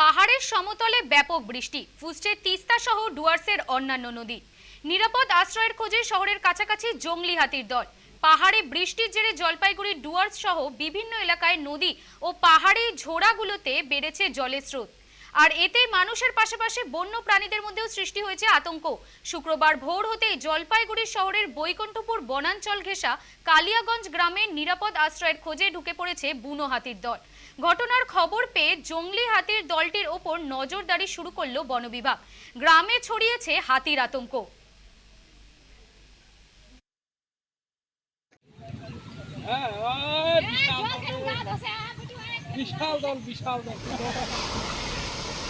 পাহাড়ের সমতলে ব্যাপক বৃষ্টি, ফুসছে তিস্তা সহ ডুয়ার্সের অন্যান্য নদী। নিরাপদ আশ্রয়ের খোঁজে শহরের কাছাকাছি জঙ্গলি হাতির দল। পাহাড়ে বৃষ্টির জেরে জলপাইগুড়ি ডুয়ার্স সহ বিভিন্ন এলাকায় নদী ও পাহাড়ি ঝোড়াগুলোতে বেড়েছে জলের স্রোত। আর এতে মানুষের পাশাপাশি বন্য প্রাণীদের মধ্যেও সৃষ্টি হয়েছে আতঙ্ক। শুক্রবার ভোর হতেই জলপাইগুড়ি শহরের বৈকুণ্ঠপুর বনাঞ্চল ঘেঁষা কালিয়াগঞ্জ গ্রামে নিরাপদ আশ্রয়ের খোঁজে ঢুকে পড়েছে বুনো হাতির দল। ঘটনার খবর পেয়ে জঙ্গলি হাতির দলটির ওপর নজরদারি শুরু করল বন বিভাগ। গ্রামে ছড়িয়েছে হাতির আতঙ্ক। হ্যাঁ বিশাল দল বিশাল দল।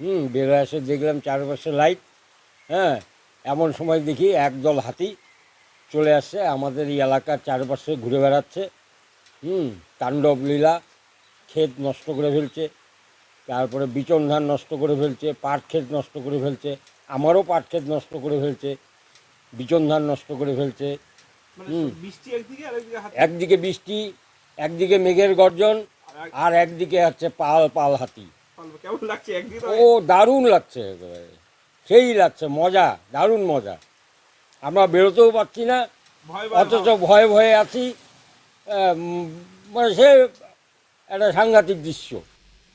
হুম বের এসে দেখলাম চারপাশে লাইট হ্যাঁ এমন সময় দেখি একদল হাতি চলে আসছে আমাদের এই এলাকার চারপাশে ঘুরে বেড়াচ্ছে। হুম তাণ্ডব লীলা ক্ষেত নষ্ট করে ফেলছে তারপরে বিচন ধান নষ্ট করে ফেলছে পাট ক্ষেত নষ্ট করে ফেলছে আমারও পাট ক্ষেত নষ্ট করে ফেলছে বিচন ধান নষ্ট করে ফেলছে। মানে একদিকে একদিকে বৃষ্টি একদিকে মেঘের গর্জন আর একদিকে হচ্ছে পাল পাল হাতি। কেমন লাগছে? ও দারুণ লাগছে একেবারে। সেই লাগছে মজা দারুণ মজা। আমরা বেরোতেও পারছি না অথচ ভয়ে ভয়ে আছি। মানে সে একটা সাংঘাতিক দৃশ্য।